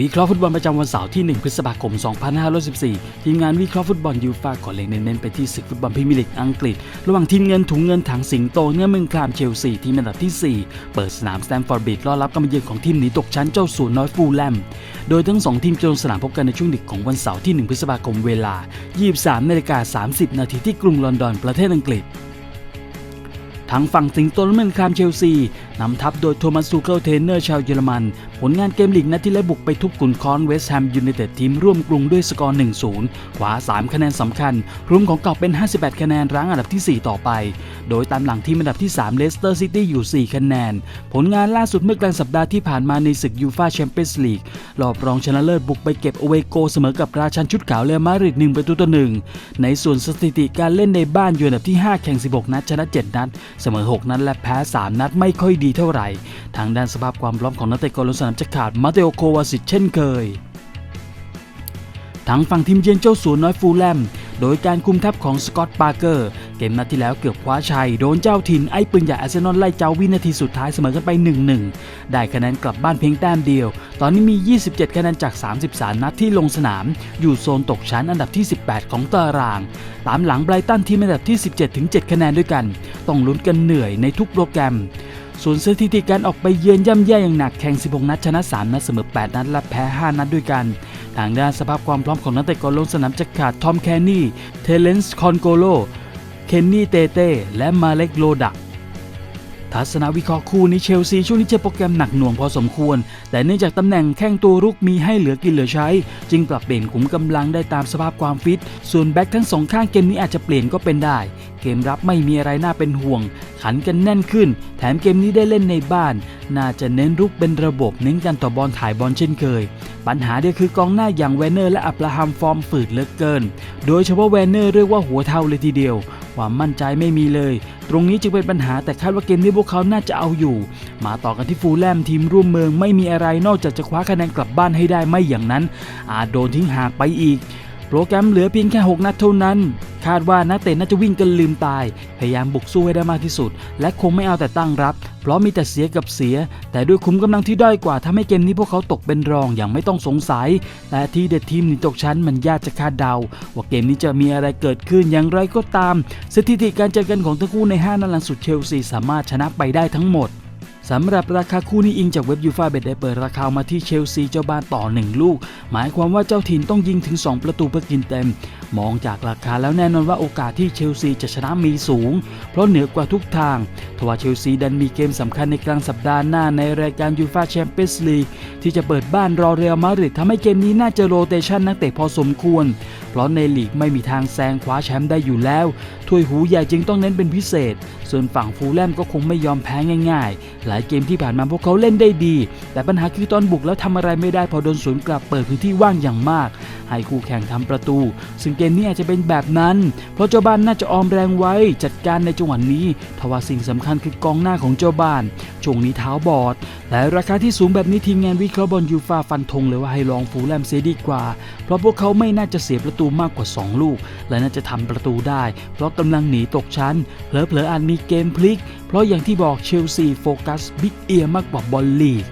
วิเคราะห์ฟุตบอลประจำวันเสาร์ที่ 1 พฤษภาคม 2514 ทีมงานวิเคราะห์ฟุตบอลยูฟ่าขอเล็งเน้นๆไปที่ศึกฟุตบอลพรีเมียร์ลีกอังกฤษ ระหว่างทีมเงินถุงเงินถังสิงโตเนื้อเมืองครามเชลซีทีมอันดับที่ 4 เปิดสนามสแตมฟอร์ดบริดรอรับการมาเยือนของทีมหนีตกชั้นเจ้าสูนน้อยฟูลแลม โดยทั้ง 2 ทีมจะลงสนามพบกันในช่วงดึกของวันเสาร์ที่ 1 พฤษภาคมเวลา 23นาฬิกา30 นาทีที่กรุงลอนดอนประเทศอังกฤษ ทางฝั่งสิงโตและเมืองคามเชลซีนำทัพโดยโทมัสซูเคิลเทนเนอร์ชาวเยอรมัน ผลงานเกมลีกนัดที่แล้วบุกไปทุบกุนคอนเวสต์แฮมยูไนเต็ดทีมร่วมกรุงด้วยสกอร์ 1-0 ขวา 3 คะแนนสำคัญ รวมของเก่าเป็น 58 คะแนนรั้งอันดับที่ 4 ต่อไป โดยตามหลังทีมอันดับที่ 3 เลสเตอร์ซิตี้อยู่ 4 คะแนน ผลงานล่าสุดเมื่อกลางสัปดาห์ที่ผ่านมาในศึกยูฟาแชมเปี้ยนส์ลีกรอบรองชนะเลิศบุกไปเก็บเอาไว้โกเสมอกับราชันชุดขาวเรอัลมาดริด1ประตูต่อหนึ่งในส่วนสถิติการเล่นในบ้านอยู่อันดับที่ 5 แข่ง 16 นัดชนะ 7 นัดเสมอ 6 นัดและแพ้ 3 นัดไม่ค่อยดีเท่าไหร่ ทางด้านสภาพความพร้อมของนักเตะกองลงสนามจะขาดมาเตโอโควาสิชเช่นเคยทางฝั่งทีมเยือนเจ้าสูนน้อยฟูลแลม โดยการคุมทัพของสกอตต์ปาร์เกอร์ เกมนัดที่แล้วเกือบคว้าชัย โดนเจ้าถิ่นไอ้ปืนใหญ่อาร์เซนอลไล่เจ้าวินาทีสุดท้ายเสมอกันไป 1-1 ได้คะแนนกลับบ้านเพียงแต้มเดียว ตอนนี้มี 27 คะแนนจาก 33 นัดที่ลงสนาม อยู่โซนตกชั้นอันดับที่ 18 ของตาราง ตามหลังไบรตันทีมอันดับที่ 17-7คะแนนด้วยกัน ต้องลุ้นกันเหนื่อยในทุกโปรแกรมส่วนสถิติการออกไปเยือนย่ำแย่อย่างหนักแข่ง 16 นัดชนะ 3 นัดเสมอ 8 นัด และแพ้ 5 นัดด้วยกัน ทางด้านสภาพความพร้อมของนักเตะก่อนลงสนามจะขาดทอมแคนนี่ เทเลนส์คอนโกโล เคนนี่เตเต้ และมาเล็กโลดัก ทัศนวิเคราะห์คู่นี้เชลซีช่วงนี้เจอโปรแกรมหนักหน่วงพอสมควร แต่เนื่องจากตำแหน่งแข้งตัวรุกมีให้เหลือกินเหลือใช้ จึงปรับเปลี่ยนขุมกำลังได้ตามสภาพความฟิต ส่วนแบ็คทั้งสองข้างเกมนี้อาจจะเปลี่ยนก็เป็นได้ เกมรับไม่มีอะไรน่าเป็นห่วง ขันกันแน่นขึ้น แถมเกมนี้ได้เล่นในบ้าน น่าจะเน้นรุกเป็นระบบเน้นการต่อบอลถ่ายบอลเช่นเคย ปัญหาเดียวคือกองหน้าอย่างแวนเนอร์และอับราฮัมฟอร์มฝืดเหลือเกิน โดยเฉพาะแวนเนอร์เรียกว่าหัวเท่าเลยทีเดียว ความมั่นใจไม่มีเลย ตรงนี้จึงเป็นปัญหาแต่คาดว่าเกมนี้พวกเขาน่าจะเอาอยู่ มาต่อกันที่ฟูลแลมทีมร่วมเมืองไม่มีอะไรนอกจากจะคว้าคะแนนกลับบ้านให้ได้ไม่อย่างนั้น อาจโดนทิ้งห่างไปอีก โปรแกรมเหลือเพียงแค่ 6 นัดเท่านั้น คาดว่านักเตะน่าจะวิ่งกันลืมตาย พยายามบุกสู้ให้ได้มากที่สุด และคงไม่เอาแต่ตั้งรับ เพราะมีแต่เสียกับเสีย แต่ด้วยคุ้มกำลังที่ด้อยกว่าทำให้เกมนี้พวกเขาตกเป็นรองอย่างไม่ต้องสงสัย แต่ที่เด็ดทีมหนีตกชั้นมันยากจะคาดเดา ว่าเกมนี้จะมีอะไรเกิดขึ้นอย่างไรก็ตาม สถิติการเจอกันของทั้งคู่ใน5นัดหลังสุดเชลซีสามารถชนะไปได้ทั้งหมดสำหรับราคาคู่นี้อิงจากเว็บยูฟาเบ็ดได้เปิดราคามาที่เชลซีเจ้าบ้านต่อ 1 ลูก หมายความว่าเจ้าถิ่นต้องยิงถึง 2 ประตูเพื่อกินเต็ม มองจากราคาแล้วแน่นอนว่าโอกาสที่เชลซีจะชนะมีสูง เพราะเหนือกว่าทุกทางทว่าเชลซีดันมีเกมสำคัญในกลางสัปดาห์หน้าในรายการยูฟาแชมเปี้ยนส์ลีกที่จะเปิดบ้านรอเรอัลมาดริดทำให้เกมนี้น่าจะโรเตชันนักเตะพอสมควร เพราะในลีกไม่มีทางแซงคว้าแชมป์ได้อยู่แล้วถ้วยหูใหญ่จึงต้องเน้นเป็นพิเศษ ส่วนฝั่งฟูลแลมก็คงไม่ยอมแพ้ง่าย ๆ หลายเกมที่ผ่านมาพวกเขาเล่นได้ดี แต่ปัญหาคือตอนบุกแล้วทำอะไรไม่ได้พอโดนสวนกลับเปิดพื้นที่ว่างอย่างมาก ให้คู่แข่งทำประตู ซึ่งเกมนี้อาจจะเป็นแบบนั้น เพราะเจ้าบ้านน่าจะออมแรงไว้จัดการในจังหวะนี้ทว่าสิ่งสำคัญคือกองหน้าของเจ้าบ้านช่วงนี้เท้าบอดแต่ราคาที่สูงแบบนี้ทีมงานวิเคราะห์บอลยูฟาฟันธงเลยว่าให้ลองฟูลแลมเสียดีกว่า เพราะพวกเขาไม่น่าจะเสียประตูมากกว่า 2 ลูก และน่าจะทำประตูได้ เพราะกำลังหนีตกชั้นเผลอๆอาจมีเกมพลิก เพราะอย่างที่บอกเชลซีโฟกัสบิ๊กเอียมากกว่าบอลลีก